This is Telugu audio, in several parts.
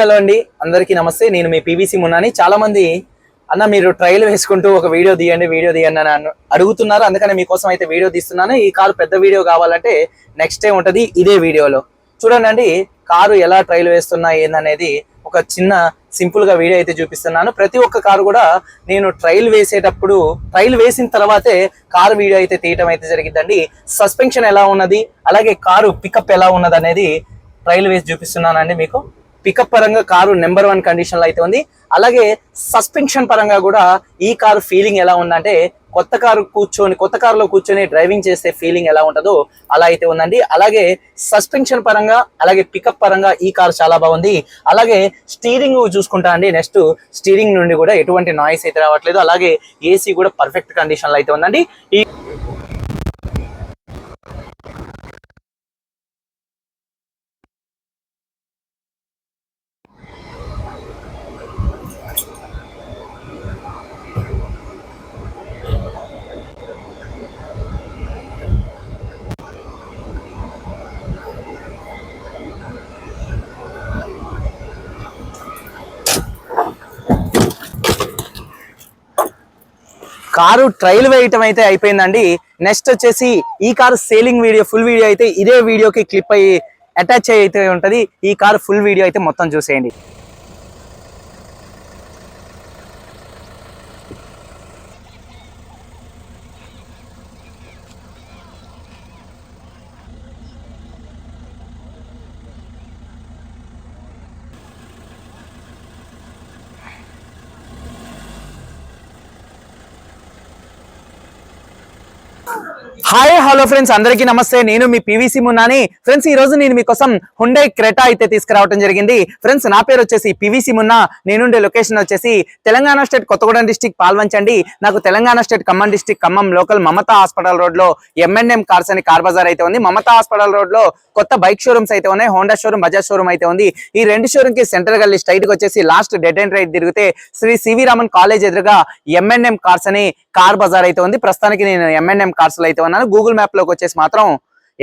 హలో అండి. అందరికీ నమస్తే. నేను మీ పీవీసీ మున్నాని. చాలా మంది అన్న మీరు ట్రైల్ వేసుకుంటూ ఒక వీడియో తీయండి వీడియో తీయండి అని అడుగుతున్నారు. అందుకని మీకోసం అయితే వీడియో తీస్తున్నాను. ఈ కారు పెద్ద వీడియో కావాలంటే నెక్స్ట్ డే ఉంటది ఇదే వీడియోలో. చూడండి అండి కారు ఎలా ట్రైల్ వేస్తున్నా ఏందనేది ఒక చిన్న సింపుల్గా వీడియో అయితే చూపిస్తున్నాను. ప్రతి ఒక్క కారు కూడా నేను ట్రైల్ వేసేటప్పుడు ట్రైల్ వేసిన తర్వాతే కారు వీడియో అయితే తీయటం అయితే జరిగిందండి సస్పెన్షన్ ఎలా ఉన్నది అలాగే కారు పికప్ ఎలా ఉన్నది అనేది ట్రైల్ వేసి చూపిస్తున్నానండి మీకు. పికప్ పరంగా కారు నెంబర్ వన్ కండిషన్లో అయితే ఉంది. అలాగే సస్పెన్షన్ పరంగా కూడా ఈ కారు ఫీలింగ్ ఎలా ఉందంటే కొత్త కారు కూర్చొని కొత్త కారులో కూర్చొని డ్రైవింగ్ చేసే ఫీలింగ్ ఎలా ఉంటుందో అలా అయితే ఉందండి. అలాగే సస్పెన్షన్ పరంగా అలాగే పికప్ పరంగా ఈ కారు చాలా బాగుంది. అలాగే స్టీరింగ్ చూసుకుంటా అండి నెక్స్ట్ స్టీరింగ్ నుండి కూడా ఎటువంటి నాయిస్ అయితే రావట్లేదు. అలాగే ఏసీ కూడా పర్ఫెక్ట్ కండిషన్లో అయితే ఉందండి. ఈ కారు ట్రైల్ వేయటం అయితే అయిపోయిందండి. నెక్స్ట్ వచ్చేసి ఈ car selling video full video అయితే ఇదే వీడియోకి క్లిప్ అయ్యి అటాచ్ అయితే ఉంటది. ఈ కారు ఫుల్ వీడియో అయితే మొత్తం చూసేయండి. హాయ్ హలో ఫ్రెండ్స్ అందరికీ నమస్తే. నేను మీ పీవీసీ మున్నాని ఫ్రెండ్స్ ఈ రోజు నేను మీకోసం హుండై క్రెటా అయితే తీసుకురావడం జరిగింది. ఫ్రెండ్స్ నా పేరు వచ్చేసి పీవీసీ మున్నా నేనుండే లొకేషన్ వచ్చేసి తెలంగాణ స్టేట్ కొత్తగూడెం డిస్టిక్ పాల్వంచండి. నాకు Telangana state Khammam district Khammam local Mamata hospital రోడ్లో ఎంఎన్ఎం కార్స్ అని కార్ బజార్ అయితే ఉంది. మమతా హాస్పిటల్ రోడ్లో కొత్త బైక్ షోరూమ్స్ అయితే ఉన్నాయి. హోండా షోరూమ్ బజాజ్ షోరూమ్ అయితే ఉంది. ఈ రెండు షోరూమ్కి సెంటర్ గల్లీ స్ట్రైట్కి వచ్చేసి లాస్ట్ డెడ్ అండ్ రైట్ తిరిగితే శ్రీ సివి రామన్ కాలేజ్ ఎదురుగా ఎంఎన్ఎం కార్స్ అని కార్ బజార్ అయితే ఉంది. ప్రస్తుతానికి నేను ఎంఎన్ఎం కార్స్లో అయితే ఉన్నాను గూగుల్ మ్యాప్లోకి వచ్చేసి మాత్రం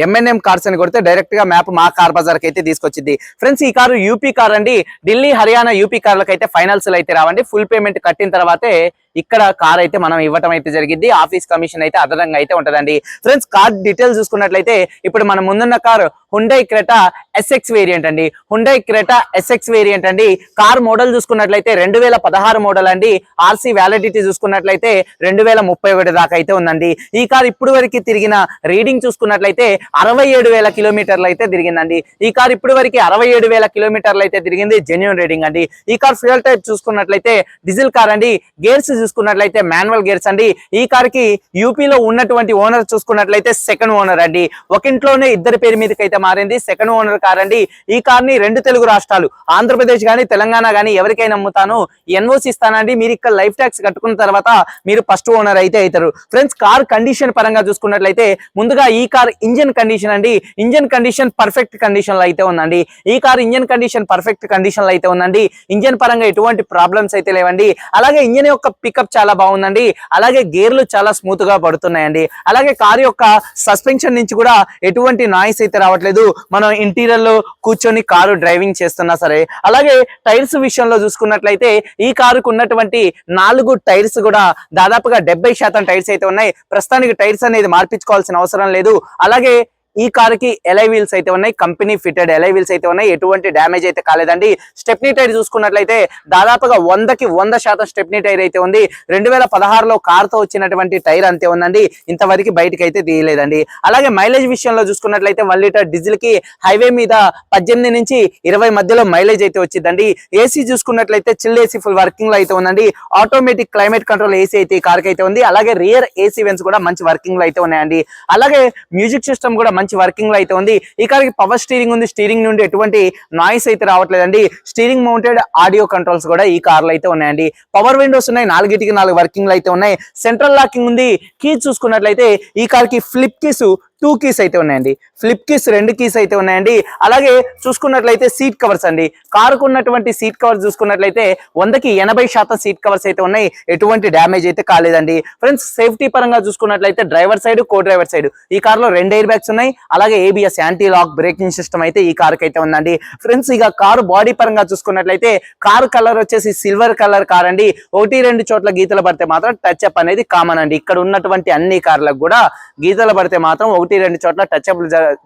ఎంఎన్ఎం కార్స్ అని కొడితే డైరెక్ట్గా మ్యాప్ మా కార్ బజార్కి అయితే తీసుకొచ్చింది ఫ్రెండ్స్ ఈ కారు యూపీ కార్ అండి. ఢిల్లీ హర్యానా యూపీ కార్లకు అయితే ఫైనల్స్ అయితే రావండి. ఫుల్ పేమెంట్ కట్టిన తర్వాతే ఇక్కడ కార్ అయితే మనం ఇవ్వటం అయితే జరిగింది. ఆఫీస్ కమిషన్ అయితే అదనంగా అయితే ఉంటదండి. ఫ్రెండ్స్ కార్ డీటెయిల్స్ చూసుకున్నట్లయితే ఇప్పుడు మన ముందున్న car Hyundai Creta SX variant అండి. హుండై క్రెటా ఎస్ఎక్స్ వేరియంట్ అండి. కార్ మోడల్ చూసుకున్నట్లయితే రెండు వేల పదహారు మోడల్ అండి. ఆర్సీ వ్యాలిడిటీ చూసుకున్నట్లయితే రెండు వేల ముప్పై ఒకటి దాకా అయితే ఉందండి. ఈ కార్ ఇప్పుడు వరకు తిరిగిన రీడింగ్ చూసుకున్నట్లయితే అరవై ఏడు వేల కిలోమీటర్లు అయితే తిరిగిందండి. ఈ కార్ ఇప్పుడు వరకు అరవై ఏడు వేల కిలోమీటర్లు అయితే తిరిగింది. జెన్యున్ రీడింగ్ అండి. ఈ కార్ ఫ్యూయల్ టైప్ చూసుకున్నట్లయితే డీజిల్ కార్ అండి. గేర్స్ చూసుకున్నట్లయితే మాన్యువల్ గేర్స్ అండి. ఈ కార్కి యూపీలో ఉన్నటువంటి ఓనర్ చూసుకున్నట్లయితే సెకండ్ ఓనర్ అండి. ఒక ఇంట్లోనే ఇద్దరి పేరు మీదకి అయితే మారింది. సెకండ్ ఓనర్ కార్ అండి. ఈ కార్ని రెండు తెలుగు రాష్ట్రాలు ఆంధ్రప్రదేశ్ గానీ తెలంగాణ గానీ ఎవరికైనా అమ్ముతాను. ఎన్ఓసి ఇస్తానండి మీరు ఇక్కడ లైఫ్ ట్యాక్స్ కట్టుకున్న తర్వాత మీరు ఫస్ట్ ఓనర్ అయితే అవుతారు. ఫ్రెండ్స్ కార్ కండిషన్ పరంగా చూసుకున్నట్లయితే ముందుగా ఈ కార్ ఇంజన్ కండిషన్ అండి. ఇంజన్ కండిషన్ పర్ఫెక్ట్ కండిషన్లో అయితే ఉందండి. ఈ కార్ ఇంజన్ కండిషన్ పర్ఫెక్ట్ కండిషన్లో అయితే ఉందండి. ఇంజన్ పరంగా ఎటువంటి ప్రాబ్లమ్స్ అయితే లేవండి. అలాగే ఇంజన్ యొక్క పిక్ పికప్ చాలా బాగుందండి. అలాగే గేర్లు చాలా స్మూత్గా పడుతున్నాయండి. అలాగే కార్ యొక్క సస్పెన్షన్ నుంచి కూడా ఎటువంటి నాయిస్ అయితే రావట్లేదు. మనం ఇంటీరియర్లో కూర్చొని కారు డ్రైవింగ్ చేస్తున్నా సరే అలాగే టైర్స్ విషయంలో చూసుకున్నట్లయితే ఈ కారుకు ఉన్నటువంటి నాలుగు టైర్స్ కూడా దాదాపుగా డెబ్బై శాతం టైర్స్ అయితే ఉన్నాయి. ప్రస్తుతానికి టైర్స్ అనేది మార్పించుకోవాల్సిన అవసరం లేదు. అలాగే ఈ కారుకి ఎలై వీల్స్ అయితే ఉన్నాయి. కంపెనీ ఫిటెడ్ ఎలై వీల్స్ అయితే ఉన్నాయి. ఎటువంటి డ్యామేజ్ అయితే కాలేదండి. స్టెప్నీ టైర్ చూసుకున్నట్లయితే దాదాపుగా వందకి వంద శాతం స్టెప్నీ టైర్ అయితే ఉంది. రెండు వేల పదహారులో తో వచ్చినటువంటి టైర్ అంతే ఉందండి. ఇంతవరకు బయటకి అయితే తీయలేదండి. అలాగే మైలేజ్ విషయంలో చూసుకున్నట్లయితే వన్ లీటర్ డీజిల్కి హైవే మీద పద్దెనిమిది నుంచి ఇరవై మధ్యలో మైలేజ్ అయితే వచ్చిందండి. ఏసీ చూసుకున్నట్లయితే చిల్ ఏసీ ఫుల్ వర్కింగ్లో అయితే ఉందండి. ఆటోమేటిక్ క్లైమేట్ కంట్రోల్ ఏసీ అయితే ఈ కార్కి అయితే ఉంది. అలాగే రియర్ ఏసీ వెన్స్ కూడా మంచి వర్కింగ్లో అయితే ఉన్నాయండి. అలాగే మ్యూజిక్ సిస్టమ్ కూడా మంచి వర్కింగ్లో అయితే ఉంది. ఈ కార్కి పవర్ స్టీరింగ్ ఉంది. స్టీరింగ్ నుండి ఎటువంటి నాయిస్ అయితే రావట్లేదండి. స్టీరింగ్ మౌంటెడ్ ఆడియో కంట్రోల్స్ కూడా ఈ కార్లో అయితే ఉన్నాయండి. పవర్ విండోస్ ఉన్నాయి. నాలుగిటికి నాలుగు వర్కింగ్ అయితే ఉన్నాయి. సెంట్రల్ లాకింగ్ ఉంది. కీస్ చూసుకున్నట్లయితే ఈ కార్కి ఫ్లిప్ కీస్ టూ కీస్ అయితే ఉన్నాయండి. ఫ్లిప్ కీస్ రెండు కీస్ అయితే ఉన్నాయండి. అలాగే చూసుకున్నట్లయితే సీట్ కవర్స్ అండి. కారుకు ఉన్నటువంటి సీట్ కవర్స్ చూసుకున్నట్లయితే వందకి ఎనభై శాతం సీట్ కవర్స్ అయితే ఉన్నాయి. ఎటువంటి డ్యామేజ్ అయితే కాలేదండి. ఫ్రెండ్స్ సేఫ్టీ పరంగా చూసుకున్నట్లయితే driver side co driver side ఈ కార్లో రెండు ఎయిర్ బ్యాగ్స్ ఉన్నాయి. అలాగే ABS anti lock braking system అయితే ఈ కార్కి అయితే ఉందండి. ఫ్రెండ్స్ ఇక కారు బాడీ పరంగా చూసుకున్నట్లయితే కారు కలర్ వచ్చేసి సిల్వర్ కలర్ కార్ అండి. ఒకటి రెండు చోట్ల గీతలు పడితే మాత్రం టచ్ అప్ అనేది కామన్ అండి. ఇక్కడ ఉన్నటువంటి అన్ని కార్లకు కూడా గీతలు పడితే మాత్రం ఒకటి రెండు చోట్ల టచ్ అప్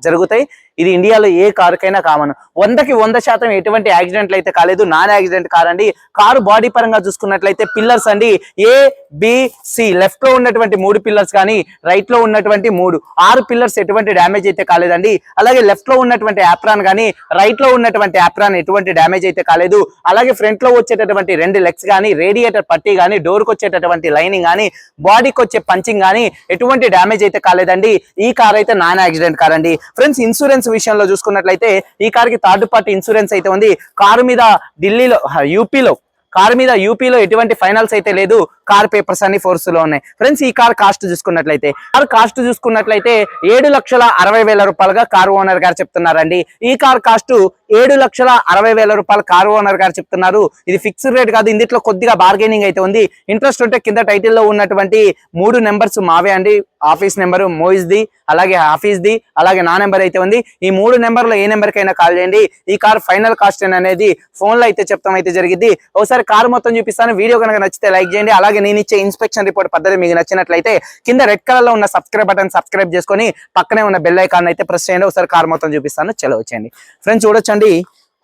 జరుగుతాయి. ఇది ఇండియాలో ఏ కారుకైనా కామన్. వందకి వంద శాతం ఎటువంటి యాక్సిడెంట్లు అయితే కాలేదు. నాన్ యాక్సిడెంట్ కార్ అండి. కారు బాడీ పరంగా చూసుకున్నట్లయితే పిల్లర్స్ అండి. ఏ బిసి లెఫ్ట్లో ఉన్నటువంటి మూడు పిల్లర్స్ కానీ రైట్లో ఉన్నటువంటి మూడు. ఆరు పిల్లర్స్ ఎటువంటి డ్యామేజ్ అయితే కాలేదండి. అలాగే లెఫ్ట్లో ఉన్నటువంటి యాప్రాన్ కానీ రైట్లో ఉన్నటువంటి యాప్రాన్ ఎటువంటి డ్యామేజ్ అయితే కాలేదు. అలాగే ఫ్రంట్లో వచ్చేటటువంటి రెండు లెగ్స్ కానీ రేడియేటర్ పట్టీ కానీ డోర్కి వచ్చేటటువంటి లైనింగ్ కానీ బాడీకి వచ్చే పంచింగ్ కానీ ఎటువంటి డ్యామేజ్ అయితే కాలేదండి. ఈ కార్ అయితే నాన్ యాక్సిడెంట్ కార్ అండి. ఫ్రెండ్స్ ఇన్సూరెన్స్ విషయంలో చూసుకున్నట్లయితే ఈ కార్కి థర్డ్ పార్టీ ఇన్సూరెన్స్ అయితే ఉంది. కారు మీద ఢిల్లీలో యూపీలో కార్ మీద యూపీలో ఎటువంటి ఫైనల్స్ అయితే లేదు. కార్ పేపర్స్ అన్ని ఫోర్స్లో ఉన్నాయి. ఫ్రెండ్స్ ఈ కార్ కాస్ట్ చూసుకున్నట్లయితే కార్ కాస్ట్ చూసుకున్నట్లయితే ఏడు లక్షల అరవై వేల రూపాయలుగా కారు ఓనర్ గారు చెప్తున్నారండి. ఈ కార్ కాస్ట్ ఏడు లక్షల అరవై వేల రూపాయలు కారు ఓనర్ గారు చెప్తున్నారు. ఇది ఫిక్స్డ్ రేట్ కాదు ఇందులో కొద్దిగా బార్గెనింగ్ అయితే ఉంది. ఇంట్రెస్ట్ ఉంటే కింద టైటిల్లో ఉన్నటువంటి మూడు నెంబర్స్ మావే అండి. ఆఫీస్ నెంబర్ మోయిస్ ది అలాగే ఆఫీస్ ది అలాగే నా నెంబర్ అయితే ఉంది. ఈ మూడు నెంబర్లో ఏ నెంబర్ కైనా కాల్ చేయండి. ఈ కార్ ఫైనల్ కాస్ట్ అనేది ఫోన్లో అయితే చెప్తాం అయితే జరిగింది ఒకసారి కార్ మొత్తం చూపిస్తాను. వీడియో కనుక నచ్చితే లైక్ చేయండి. అలాగే నేను ఇచ్చే ఇన్స్పెక్షన్ రిపోర్ట్ పద్ధతి మీకు నచ్చినట్లయితే కింద రెడ్ కలర్లో ఉన్న సబ్స్క్రైబ్ బటన్ సబ్స్క్రైబ్ చేసుకొని పక్కనే ఉన్న బెల్ ఐకాన్ అయితే ప్రెస్ చేయండి. ఒకసారి కార్ మొత్తం చూపిస్తాను. చలో వచ్చేయండి. ఫ్రెండ్స్ చూడొచ్చండి.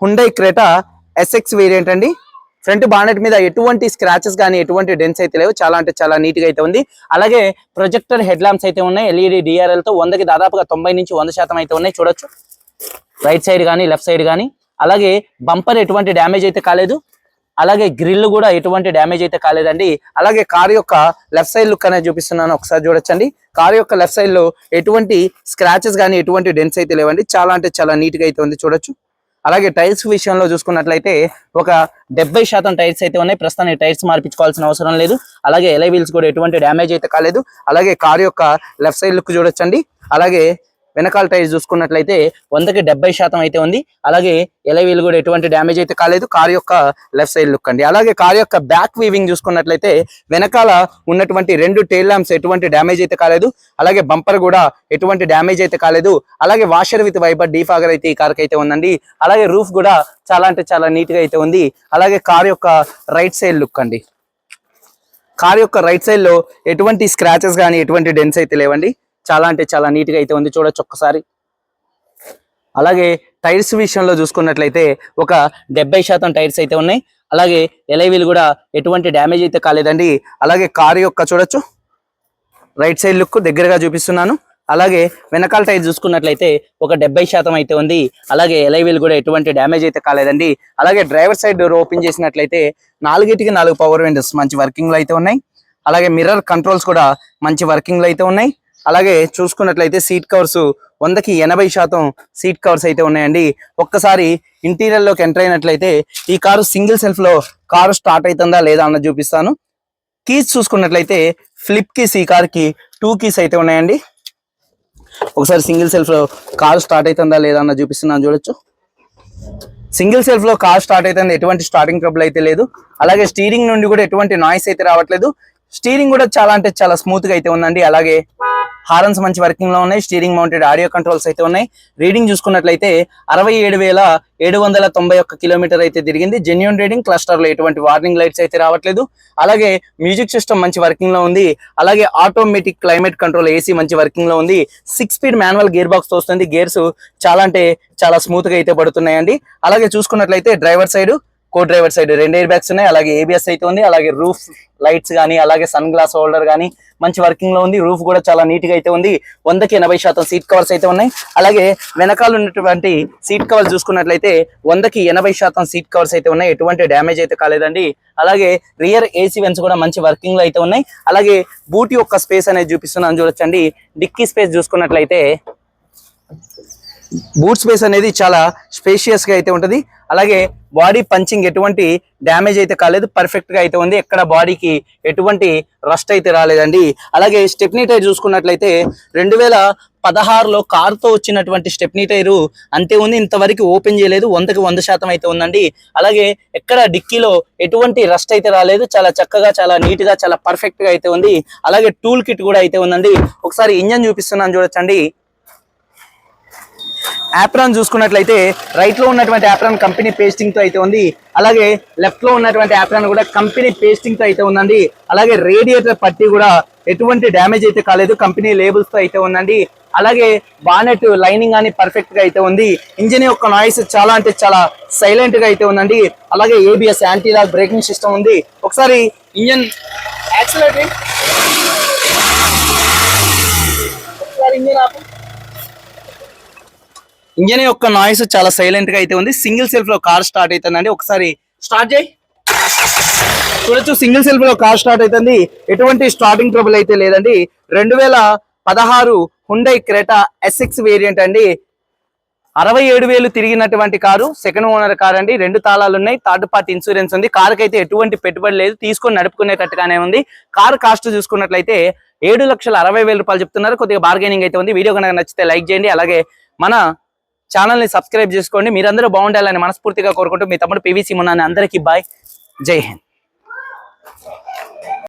హుండై క్రేటా ఎస్ఎక్స్ వేరియంట్ అండి. ఫ్రంట్ బానెట్ మీద ఎటువంటి స్క్రాచెస్ కానీ ఎటువంటి డెన్స్ అయితే లేవు. చాలా అంటే చాలా నీట్గా అయితే ఉంది. అలాగే ప్రొజెక్టర్ హెడ్ ల్యాంప్స్ అయితే ఉన్నాయి. ఎల్ఈడి డిఆర్ఎల్తో వందకి దాదాపుగా తొంభై నుంచి వంద శాతం అయితే ఉన్నాయి. చూడొచ్చు. రైట్ సైడ్ కానీ లెఫ్ట్ సైడ్ కానీ. అలాగే బంపర్ ఎటువంటి డ్యామేజ్ అయితే కాలేదు. అలాగే గ్రిల్ కూడా ఎటువంటి డ్యామేజ్ అయితే కాలేదండి. అలాగే కార్ యొక్క లెఫ్ట్ సైడ్ లుక్ అనేది చూపిస్తున్నాను ఒకసారి చూడొచ్చండి. కార్ యొక్క లెఫ్ట్ సైడ్లో ఎటువంటి స్క్రాచెస్ కానీ ఎటువంటి డెన్స్ అయితే లేవండి. చాలా అంటే చాలా నీట్గా అయితే ఉంది చూడొచ్చు. అలాగే టైర్స్ విషయంలో చూసుకున్నట్లయితే ఒక డెబ్బై శాతం టైర్స్ అయితే ఉన్నాయి. ప్రస్తుతానికి టైర్స్ మార్పించుకోవాల్సిన అవసరం లేదు. అలాగే ఎలై వీల్స్ కూడా ఎటువంటి డ్యామేజ్ అయితే కాలేదు. అలాగే కార్ యొక్క లెఫ్ట్ సైడ్ లుక్ చూడొచ్చండి. అలాగే వెనకాల టైర్స్ చూసుకున్నట్లయితే వందకి డెబ్బై శాతం అయితే ఉంది. అలాగే ఎలవీలు కూడా ఎటువంటి డ్యామేజ్ అయితే కాలేదు. కార్ యొక్క లెఫ్ట్ సైడ్ లుక్ అండి. అలాగే కార్ యొక్క బ్యాక్ వీవింగ్ చూసుకున్నట్లయితే వెనకాల ఉన్నటువంటి రెండు టైల్ ల్యాంప్స్ ఎటువంటి డ్యామేజ్ అయితే కాలేదు. అలాగే బంపర్ కూడా ఎటువంటి డ్యామేజ్ అయితే కాలేదు. అలాగే వాషర్ విత్ వైపర్ డీఫాగర్ అయితే ఈ కార్కి అయితే ఉందండి. అలాగే రూఫ్ కూడా చాలా అంటే చాలా నీట్గా అయితే ఉంది. అలాగే కార్ యొక్క రైట్ సైడ్ లుక్ అండి. కార్ యొక్క రైట్ సైడ్లో ఎటువంటి స్క్రాచెస్ కానీ ఎటువంటి డెన్స్ అయితే లేవండి. చాలా అంటే చాలా నీట్గా అయితే ఉంది చూడొచ్చు ఒక్కసారి. అలాగే టైర్స్ విషయంలో చూసుకున్నట్లయితే ఒక డెబ్బై శాతం టైర్స్ అయితే ఉన్నాయి. అలాగే ఎలైవీలు కూడా ఎటువంటి డ్యామేజ్ అయితే కాలేదండి. అలాగే కారు యొక్క చూడొచ్చు. రైట్ సైడ్ లుక్ దగ్గరగా చూపిస్తున్నాను. అలాగే వెనకాల టైర్ చూసుకున్నట్లయితే ఒక డెబ్బై శాతం అయితే ఉంది. అలాగే ఎలైవీల్ కూడా ఎటువంటి డ్యామేజ్ అయితే కాలేదండి. అలాగే డ్రైవర్ సైడ్ డోర్ ఓపెన్ చేసినట్లయితే నాలుగిటికి నాలుగు పవర్ విండోస్ మంచి వర్కింగ్లో అయితే ఉన్నాయి. అలాగే మిర్రర్ కంట్రోల్స్ కూడా మంచి వర్కింగ్లో అయితే ఉన్నాయి. అలాగే చూసుకున్నట్లయితే సీట్ కవర్స్ వందకి ఎనభై శాతం సీట్ కవర్స్ అయితే ఉన్నాయండి. ఒక్కసారి ఇంటీరియర్లోకి ఎంటర్ అయినట్లయితే ఈ కారు సింగిల్ సెల్ఫ్లో కారు స్టార్ట్ అవుతుందా లేదా అన్నది చూపిస్తాను. కీస్ చూసుకున్నట్లయితే ఫ్లిప్ కీస్ ఈ కార్కి టూ కీస్ అయితే ఉన్నాయండి. ఒకసారి సింగిల్ సెల్ఫ్లో స్టార్ట్ అవుతుందా లేదా అన్న చూపిస్తున్నాను చూడొచ్చు. సింగిల్ సెల్ఫ్లో కార్ స్టార్ట్ అవుతుంది ఎటువంటి స్టార్టింగ్ ట్రబుల్ అయితే లేదు. అలాగే స్టీరింగ్ నుండి కూడా ఎటువంటి నాయిస్ అయితే రావట్లేదు. స్టీరింగ్ కూడా చాలా అంటే చాలా స్మూత్గా అయితే ఉందండి. అలాగే హారన్స్ మంచి వర్కింగ్లో ఉన్నాయి స్టీరింగ్ మౌంటెడ్ ఆడియో కంట్రోల్స్ అయితే ఉన్నాయి. రీడింగ్ చూసుకున్నట్లయితే అరవై ఏడు వేల ఏడు వందల తొంభై ఒక్క కిలోమీటర్ అయితే తిరిగింది. జెన్యున్ రీడింగ్ క్లస్టర్లో ఎటువంటి వార్నింగ్ లైట్స్ అయితే రావట్లేదు. అలాగే మ్యూజిక్ సిస్టమ్ మంచి వర్కింగ్లో ఉంది. అలాగే ఆటోమేటిక్ క్లైమేట్ కంట్రోల్ ఏసీ మంచి వర్కింగ్లో ఉంది. Six speed manual gear box వస్తుంది గేర్స్ చాలా అంటే చాలా స్మూత్గా అయితే పడుతున్నాయండి. అలాగే చూసుకున్నట్లయితే driver side co driver side రెండు ఎయిర్ బ్యాగ్స్ ఉన్నాయి. అలాగే ఏబిఎస్ అయితే ఉంది. అలాగే రూఫ్ లైట్స్ కానీ అలాగే సన్ గ్లాస్ హోల్డర్ కానీ మంచి వర్కింగ్లో ఉంది. రూఫ్ కూడా చాలా నీట్గా అయితే ఉంది. వందకి ఎనభై శాతం సీట్ కవర్స్ అయితే ఉన్నాయి. అలాగే వెనకాల ఉన్నటువంటి సీట్ కవర్స్ చూసుకున్నట్లయితే వందకి ఎనభై శాతం సీట్ కవర్స్ అయితే ఉన్నాయి. ఎటువంటి డ్యామేజ్ అయితే కాలేదండి. అలాగే రియర్ ఏసీ వెన్స్ కూడా మంచి వర్కింగ్లో అయితే ఉన్నాయి. అలాగే బూట్ యొక్క స్పేస్ అనేది చూపిస్తున్నాను చూడొచ్చండి. డిక్కీ స్పేస్ చూసుకున్నట్లయితే బూట్ స్పేస్ అనేది చాలా స్పేషియస్గా అయితే ఉంటుంది. అలాగే బాడీ పంచింగ్ ఎటువంటి డ్యామేజ్ అయితే కాలేదు పర్ఫెక్ట్గా అయితే ఉంది. ఎక్కడ బాడీకి ఎటువంటి రస్ట్ అయితే రాలేదండి. అలాగే స్టెప్నీ టైర్ చూసుకున్నట్లయితే రెండు వేల పదహారులో కారుతో వచ్చినటువంటి స్టెప్నీ టైరు అంతే ఉంది. ఇంతవరకు ఓపెన్ చేయలేదు. వందకి వంద శాతం అయితే ఉందండి. అలాగే ఎక్కడ డిక్కీలో ఎటువంటి రస్ట్ అయితే రాలేదు. చాలా చక్కగా చాలా నీట్గా చాలా పర్ఫెక్ట్గా అయితే ఉంది. అలాగే టూల్ కిట్ కూడా అయితే ఉందండి. ఒకసారి ఇంజన్ చూపిస్తున్నాను చూడొచ్చండి. యాప్రాన్ చూసుకున్నట్లయితే రైట్లో ఉన్నటువంటి యాప్రాన్ కంపెనీ పేస్టింగ్తో అయితే ఉంది. అలాగే లెఫ్ట్లో ఉన్నటువంటి యాప్రాన్ కూడా కంపెనీ పేస్టింగ్తో అయితే ఉందండి. అలాగే రేడియేటర్ పట్టి కూడా ఎటువంటి డ్యామేజ్ అయితే కాలేదు. కంపెనీ లేబుల్స్తో అయితే ఉందండి. అలాగే బానెట్ లైనింగ్ అని పర్ఫెక్ట్గా అయితే ఉంది. ఇంజిన్ యొక్క నాయిస్ చాలా అంటే చాలా సైలెంట్గా అయితే ఉందండి. అలాగే ఏబిఎస్ యాంటీలాక్ బ్రేకింగ్ సిస్టమ్ ఉంది. ఒకసారి ఇంజన్ యాక్సిలేటర్ ఒకసారి ఇంజన్ ఆపు. ఇంజన్ యొక్క నాయిస్ చాలా సైలెంట్గా అయితే ఉంది. సింగిల్ సెల్ఫ్లో కార్ స్టార్ట్ అవుతుందండి. ఒకసారి స్టార్ట్ చేయి. చూడొచ్చు సింగిల్ సెల్ఫ్లో కార్ స్టార్ట్ అవుతుంది. ఎటువంటి స్టార్టింగ్ ట్రబుల్ అయితే లేదండి. రెండు వేల పదహారు హుండై క్రెటా ఎస్ఎక్స్ వేరియంట్ అండి. అరవై ఏడు వేలు తిరిగినటువంటి కారు సెకండ్ ఓనర్ కార్ అండి. రెండు తాళాలు ఉన్నాయి. థర్డ్ పార్టీ ఇన్సూరెన్స్ ఉంది. కారుకి అయితే ఎటువంటి పెట్టుబడి లేదు. తీసుకొని నడుపుకునేటట్టుగానే ఉంది. కారు కాస్ట్ చూసుకున్నట్లయితే ఏడు లక్షల అరవై వేల రూపాయలు చెప్తున్నారు. కొద్దిగా బార్గెనింగ్ అయితే ఉంది. వీడియో కనుక నచ్చితే లైక్ చేయండి. అలాగే మన ఛానల్ని సబ్స్క్రైబ్ చేసుకోండి. మీరందరూ బాగుండాలని మనస్ఫూర్తిగా కోరుకుంటూ మీ తమ్ముడు పివిసి మున్నాని అందరికీ బాయ్. జై హింద్.